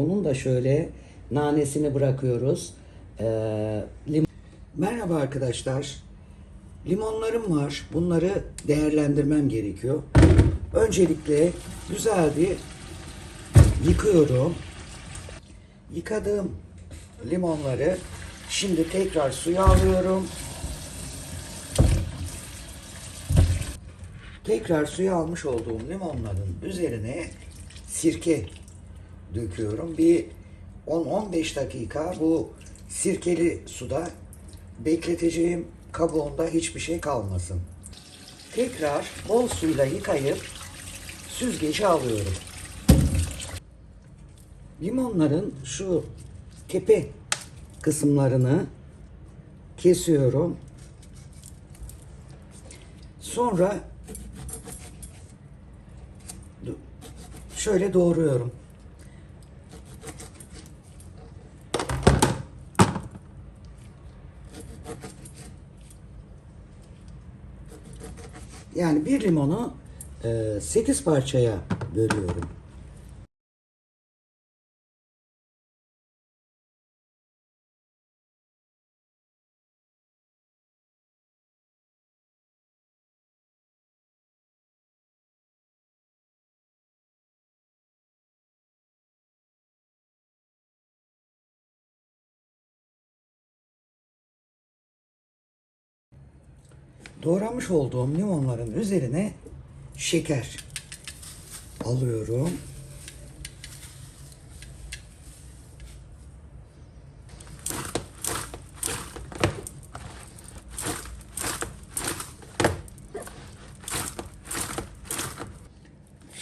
Onun da şöyle nanesini bırakıyoruz. Lim- Merhaba arkadaşlar. Limonlarım var. Bunları değerlendirmem gerekiyor. Öncelikle güzel bir yıkıyorum. Yıkadığım limonları şimdi tekrar suya alıyorum. Tekrar suya almış olduğum limonların üzerine sirke döküyorum. Bir 10-15 dakika bu sirkeli suda bekleteceğim. Kabuğunda hiçbir şey kalmasın. Tekrar bol suyla yıkayıp süzgeci alıyorum. Limonların şu tepe kısımlarını kesiyorum. Sonra şöyle doğruyorum. Yani bir limonu 8 parçaya bölüyorum. Doğramış olduğum limonların üzerine şeker alıyorum.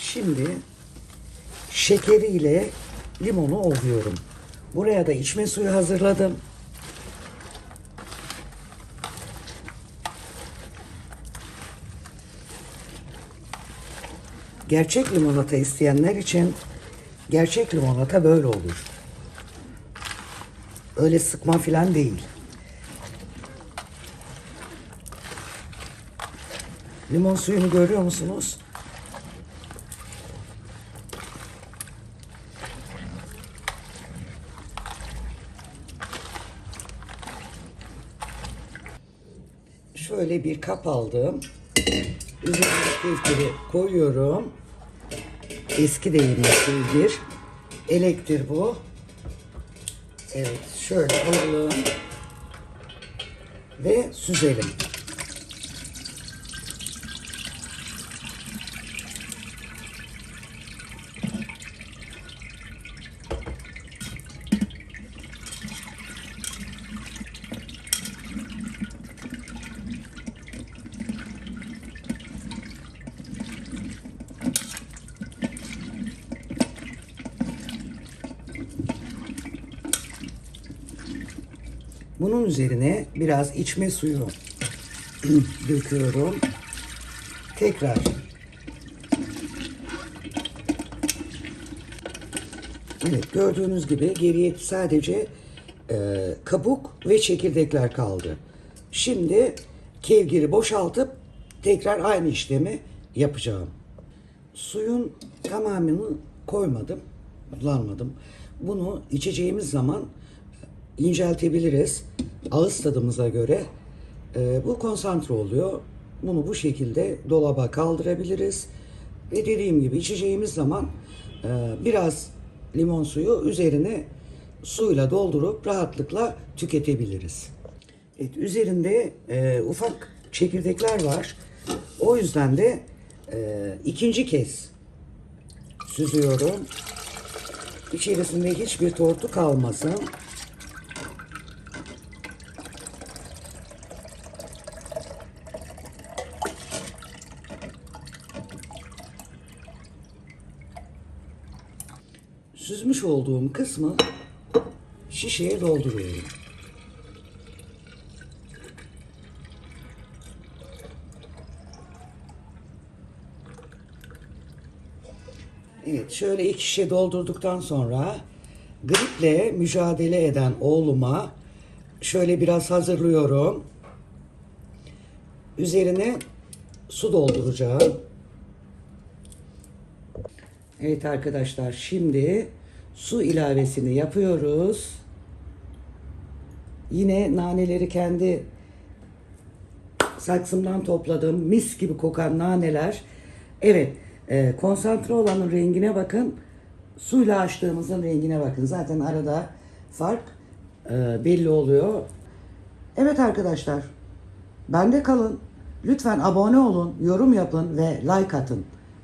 Şimdi şekeriyle limonu ovuyorum. Buraya da içme suyu hazırladım. Gerçek limonata isteyenler için gerçek limonata böyle olur. Öyle sıkma filan değil. Limon suyunu görüyor musunuz? Şöyle bir kap aldım. Üzerine kevgiri koyuyorum. Eski deyimle kevgir. Elektir bu. Evet şöyle alalım. Ve süzelim. Bunun üzerine biraz içme suyu döküyorum. Tekrar Evet gördüğünüz gibi geriye sadece e, kabuk ve çekirdekler kaldı. Şimdi kevgiri boşaltıp tekrar aynı işlemi yapacağım. Suyun tamamını koymadım, kullanmadım. Bunu içeceğimiz zaman inceltebiliriz. Ağız tadımıza göre e, bu konsantre oluyor. Bunu bu şekilde dolaba kaldırabiliriz. Ve dediğim gibi içeceğimiz zaman e, biraz limon suyu üzerine suyla doldurup rahatlıkla tüketebiliriz. Evet, üzerinde e, ufak çekirdekler var. O yüzden de e, ikinci kez süzüyorum. İçerisinde hiçbir tortu kalmasın. Süzmüş olduğum kısmı şişeye dolduruyorum. Evet, şöyle iki şişe doldurduktan sonra griple mücadele eden oğluma şöyle biraz hazırlıyorum. Üzerine su dolduracağım. Evet arkadaşlar şimdi su ilavesini yapıyoruz. Yine naneleri kendi saksımdan topladım. Mis gibi kokan naneler. Evet, e, konsantre olanın rengine bakın. Suyla açtığımızın rengine bakın. Zaten arada fark e, belli oluyor. Evet arkadaşlar, bende kalın. Lütfen abone olun, yorum yapın ve like atın.